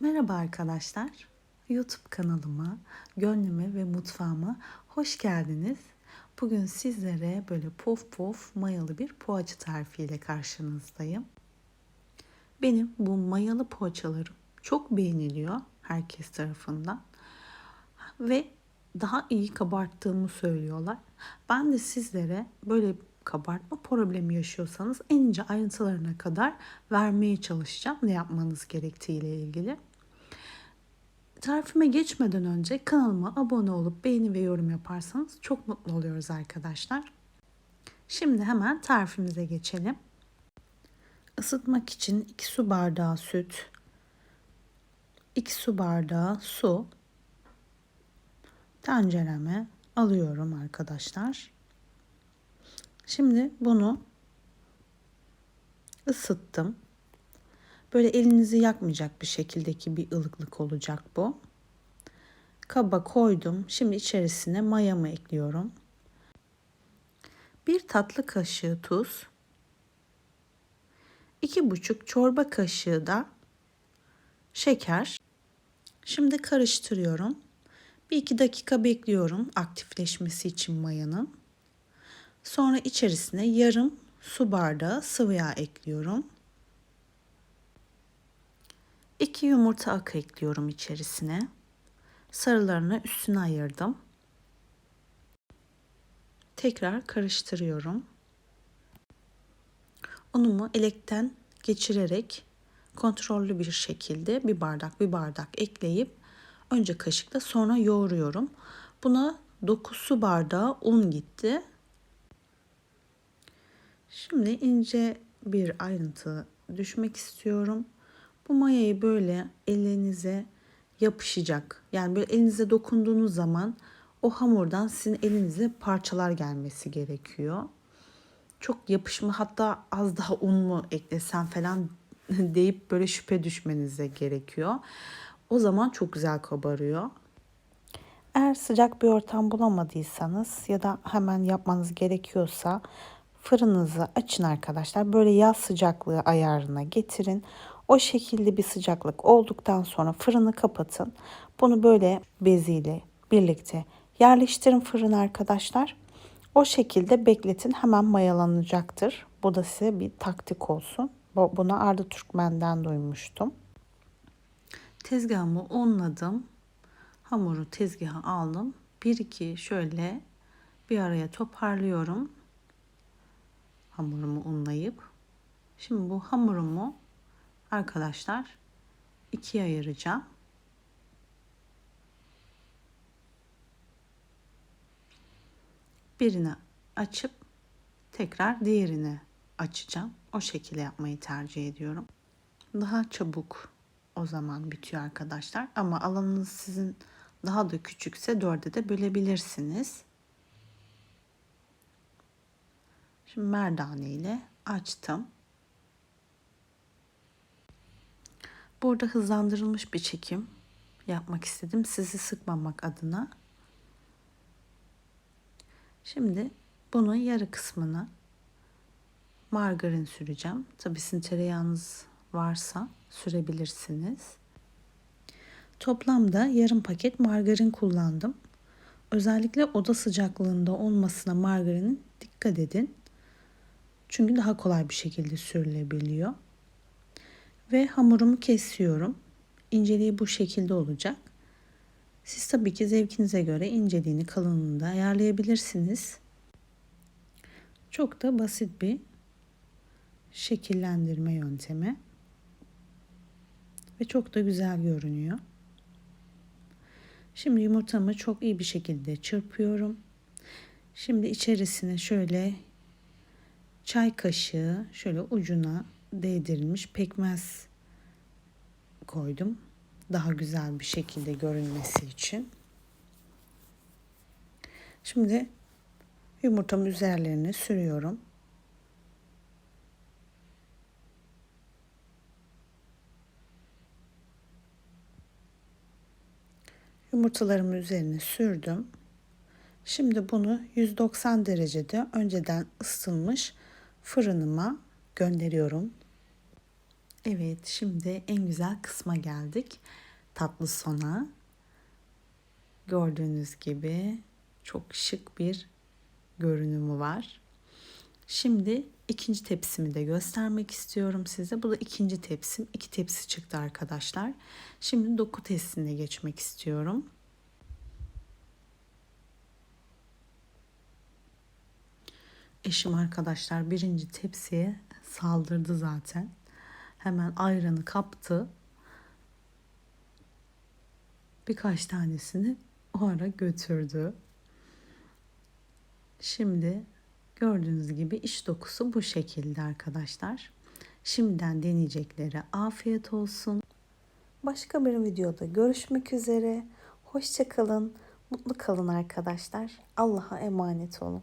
Merhaba arkadaşlar. YouTube kanalıma, gönlüme ve mutfağıma hoş geldiniz. Bugün sizlere böyle pof pof mayalı bir poğaça tarifiyle karşınızdayım. Benim bu mayalı poğaçalarım çok beğeniliyor herkes tarafından. Ve daha iyi kabarttığımı söylüyorlar. Ben de sizlere böyle kabartma problemi yaşıyorsanız en ince ayrıntılarına kadar vermeye çalışacağım ne yapmanız gerektiği ile ilgili. Tarifime geçmeden önce kanalıma abone olup beğeni ve yorum yaparsanız çok mutlu oluyoruz arkadaşlar. Şimdi hemen tarifimize geçelim. Isıtmak için 2 su bardağı süt, 2 su bardağı su tencereme alıyorum arkadaşlar. Şimdi bunu ısıttım. Böyle elinizi yakmayacak bir şekildeki bir ılıklık olacak bu. Kaba koydum. Şimdi içerisine mayamı ekliyorum. Bir tatlı kaşığı tuz. iki buçuk çorba kaşığı da şeker. Şimdi karıştırıyorum. Bir iki dakika bekliyorum aktifleşmesi için mayanın. Sonra içerisine yarım su bardağı sıvı yağ ekliyorum. 2 yumurta akı ekliyorum içerisine. Sarılarını üstüne ayırdım. Tekrar karıştırıyorum. Unumu elekten geçirerek kontrollü bir şekilde bir bardak bir bardak ekleyip önce kaşıkla sonra yoğuruyorum. Buna 9 su bardağı un gitti. Şimdi ince bir ayrıntı düşmek istiyorum. Bu mayayı böyle elinize yapışacak. Yani böyle elinize dokunduğunuz zaman o hamurdan sizin elinize parçalar gelmesi gerekiyor. Çok yapışma hatta az daha un mu eklesem falan deyip böyle şüphe düşmenize gerekiyor. O zaman çok güzel kabarıyor. Eğer sıcak bir ortam bulamadıysanız ya da hemen yapmanız gerekiyorsa fırınınızı açın arkadaşlar. Böyle yaz sıcaklığı ayarına getirin. O şekilde bir sıcaklık olduktan sonra fırını kapatın. Bunu böyle beziyle birlikte yerleştirin fırın arkadaşlar. O şekilde bekletin hemen mayalanacaktır. Bu da size bir taktik olsun. Bunu Arda Türkmen'den duymuştum. Tezgahımı unladım. Hamuru tezgaha aldım. Bir iki şöyle bir araya toparlıyorum. Hamurumu unlayıp. Şimdi bu hamurumu arkadaşlar ikiye ayıracağım. Birini açıp tekrar diğerini açacağım. O şekilde yapmayı tercih ediyorum. Daha çabuk o zaman bitiyor arkadaşlar. Ama alanınız sizin daha da küçükse dörde de bölebilirsiniz. Şimdi merdane ile açtım. Burada hızlandırılmış bir çekim yapmak istedim. Sizi sıkmamak adına. Şimdi bunun yarı kısmını margarin süreceğim. Tabii sizin tereyağınız varsa sürebilirsiniz. Toplamda yarım paket margarin kullandım. Özellikle oda sıcaklığında olmasına margarinin dikkat edin. Çünkü daha kolay bir şekilde sürülebiliyor. Ve hamurumu kesiyorum. İnceliği bu şekilde olacak. Siz tabii ki zevkinize göre inceliğini, kalınlığını da ayarlayabilirsiniz. Çok da basit bir şekillendirme yöntemi. Ve çok da güzel görünüyor. Şimdi yumurtamı çok iyi bir şekilde çırpıyorum. Şimdi içerisine şöyle çay kaşığı şöyle ucuna değdirilmiş pekmez koydum. Daha güzel bir şekilde görünmesi için. Şimdi yumurtamın üzerlerine sürüyorum. Yumurtalarımı üzerine sürdüm. Şimdi bunu 190 derecede önceden ısıtılmış fırınıma gönderiyorum. Evet, şimdi en güzel kısma geldik. Tatlı sona. Gördüğünüz gibi çok şık bir görünümü var. Şimdi ikinci tepsimi de göstermek istiyorum size. Bu da ikinci tepsim. İki tepsi çıktı arkadaşlar. Şimdi doku testine geçmek istiyorum. Eşim arkadaşlar birinci tepsiye saldırdı zaten. Hemen ayranı kaptı. Birkaç tanesini o ara götürdü. Şimdi gördüğünüz gibi iç dokusu bu şekilde arkadaşlar. Şimdiden deneyeceklere afiyet olsun. Başka bir videoda görüşmek üzere. Hoşçakalın. Mutlu kalın arkadaşlar. Allah'a emanet olun.